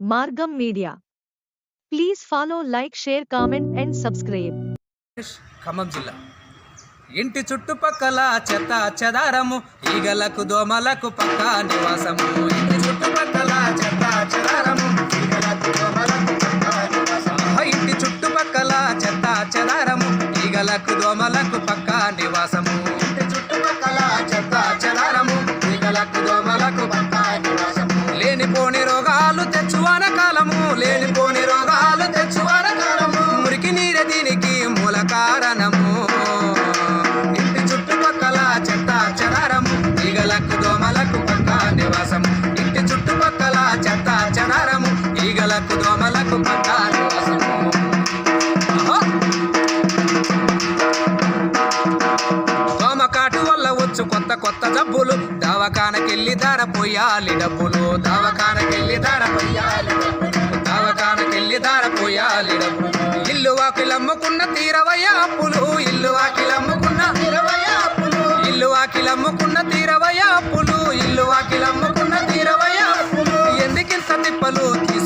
Margam media. Please follow like share comment and subscribe. Khammam జిల్లా. ఇంటి చుట్టుపక్కల చెత్త చెదారము ఈగలకు దోమలకు పక్క నివాసము. ఇంటి చుట్టుపక్కల చెత్త కొత్త కొత్త డబ్బులు దవాఖానకెళ్ళి ధర పోయాలి డబ్బులు. దవాఖానకెళ్ళి ధర పోయాలి డబ్బులు. దవాఖానకెళ్ళి ధర పోయాలి డబ్బులు. ఇల్లు వాకిలమ్ముకున్న తీరవయ అప్పులు. ఇల్లు వాకిలమ్ముకున్న తీరవయ్య అప్పులు. ఇల్లు వాకిలమ్ముకున్న తీరవయ అప్పులు. ఇల్లు వాకిలమ్ముకున్న తీరవయ అప్పులు. ఎందుకింత తిప్పలు?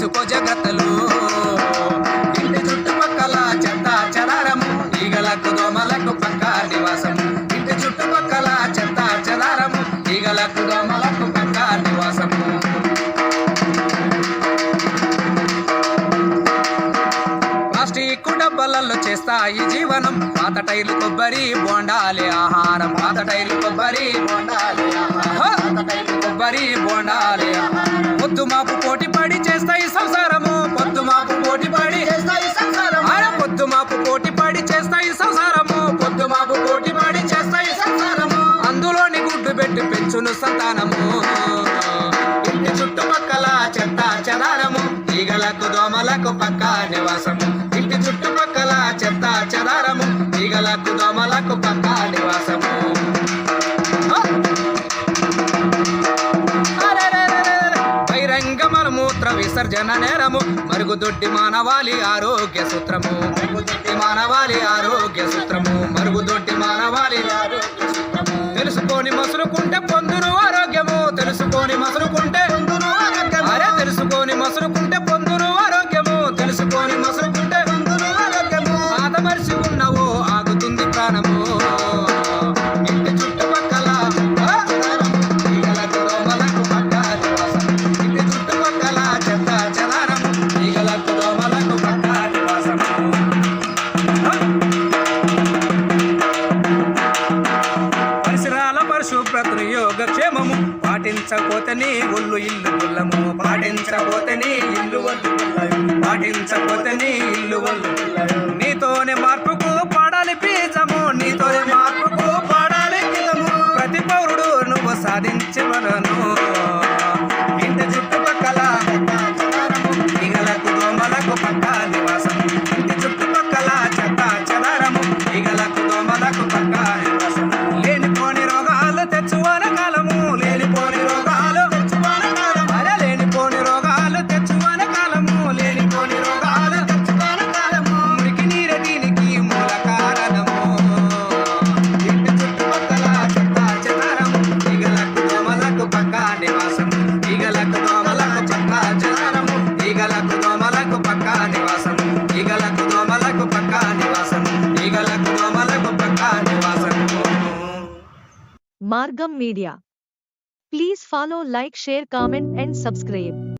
చేస్తాయి జీవనం. పాత టైర్లు కొబ్బరి బోండాలి ఆహారం. పాత టైర్లు కొబ్బరి బోండాలి ఆహారం. కొబ్బరి బోండాలి. పొద్దు మాపు పోటీ పడి చేస్తాయి సంసారము. పొద్దు మాపు పోటీ పడి చేస్తాయి సంసారము. అరే పొద్దు మాపు పోటీ పడి చేస్తాయి సంసారము. పొద్దు మాపు పోటీ పడి చేస్తాయి సంసారము. అందులోని గుడ్డు పెట్టి పెంచును సంతానము. ఇంటి చుట్టుపక్కల చెత్త చెదారము. ఈగలకు దోమలకు పక్క నివాసము. చుట్టుపక్కల చెత్త చెదారము ఈగలకు దోమలకు పక్క నివాసము. బహిరంగ మలమూత్ర విసర్జన నేరము మరుగుదొడ్డి మానవాళి ఆరోగ్య సూత్రము. మరుగుదొడ్డి మానవాళి ఆరోగ్య సూత్రము మరుగుదొడ్డి మానవాళి ఆరోగ్య సూత్రము. తెలుసుకొని మసులుకుంటే పొందును ఆరోగ్యము తెలుసుకొని మసులుకుంటే ప్రకృతి యోగక్షేమము పాటించకపోతే నీ ఒళ్ళు ఇల్లు గుల్లము. పాటించకపోతే నీ ఇల్లు ఒళ్ళు పాటించకపోతే నీ ఇల్లు ఒళ్ళు నీతోనే మార్పుకు పాడాలి బీజము. నీతోనే మార్పుకు పాడాలి బీజము ప్రతి పౌరుడు నువ్వు సాధించవలను Margam Media. Please follow, like, share, comment, and subscribe.